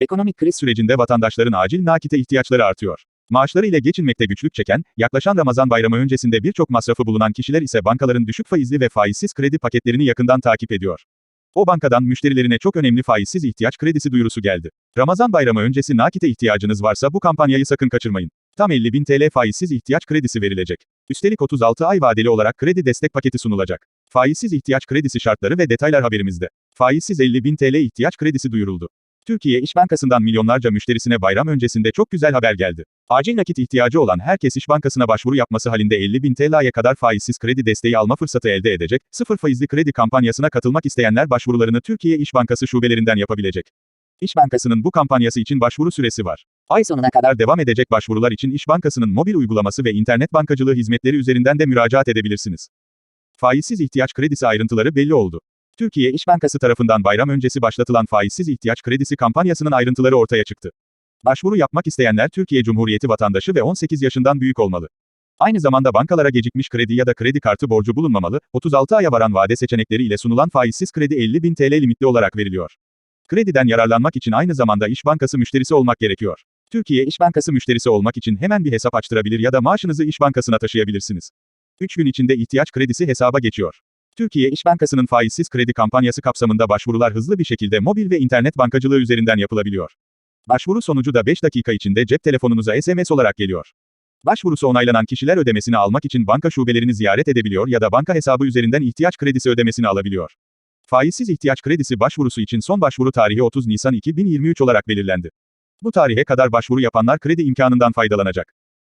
Ekonomik kriz sürecinde vatandaşların acil nakite ihtiyaçları artıyor. Maaşları ile geçinmekte güçlük çeken, yaklaşan Ramazan bayramı öncesinde birçok masrafı bulunan kişiler ise bankaların düşük faizli ve faizsiz kredi paketlerini yakından takip ediyor. O bankadan müşterilerine çok önemli faizsiz ihtiyaç kredisi duyurusu geldi. Ramazan bayramı öncesi nakite ihtiyacınız varsa bu kampanyayı sakın kaçırmayın. Tam 50 bin TL faizsiz ihtiyaç kredisi verilecek. Üstelik 36 ay vadeli olarak kredi destek paketi sunulacak. Faizsiz ihtiyaç kredisi şartları ve detaylar haberimizde. Faizsiz 50 bin TL ihtiyaç kredisi duyuruldu. Türkiye İş Bankası'ndan milyonlarca müşterisine bayram öncesinde çok güzel haber geldi. Acil nakit ihtiyacı olan herkes İş Bankası'na başvuru yapması halinde 50 bin TL'ye kadar faizsiz kredi desteği alma fırsatı elde edecek, sıfır faizli kredi kampanyasına katılmak isteyenler başvurularını Türkiye İş Bankası şubelerinden yapabilecek. İş Bankası'nın bu kampanyası için başvuru süresi var. Ay sonuna kadar devam edecek başvurular için İş Bankası'nın mobil uygulaması ve internet bankacılığı hizmetleri üzerinden de müracaat edebilirsiniz. Faizsiz ihtiyaç kredisi ayrıntıları belli oldu. Türkiye İş Bankası tarafından bayram öncesi başlatılan faizsiz ihtiyaç kredisi kampanyasının ayrıntıları ortaya çıktı. Başvuru yapmak isteyenler Türkiye Cumhuriyeti vatandaşı ve 18 yaşından büyük olmalı. Aynı zamanda bankalara gecikmiş kredi ya da kredi kartı borcu bulunmamalı, 36 aya varan vade seçenekleri ile sunulan faizsiz kredi 50 bin TL limitli olarak veriliyor. Krediden yararlanmak için aynı zamanda İş Bankası müşterisi olmak gerekiyor. Türkiye İş Bankası müşterisi olmak için hemen bir hesap açtırabilir ya da maaşınızı İş Bankası'na taşıyabilirsiniz. 3 gün içinde ihtiyaç kredisi hesaba geçiyor. Türkiye İş Bankası'nın faizsiz kredi kampanyası kapsamında başvurular hızlı bir şekilde mobil ve internet bankacılığı üzerinden yapılabiliyor. Başvuru sonucu da 5 dakika içinde cep telefonunuza SMS olarak geliyor. Başvurusu onaylanan kişiler ödemesini almak için banka şubelerini ziyaret edebiliyor ya da banka hesabı üzerinden ihtiyaç kredisi ödemesini alabiliyor. Faizsiz ihtiyaç kredisi başvurusu için son başvuru tarihi 30 Nisan 2023 olarak belirlendi. Bu tarihe kadar başvuru yapanlar kredi imkanından faydalanacak.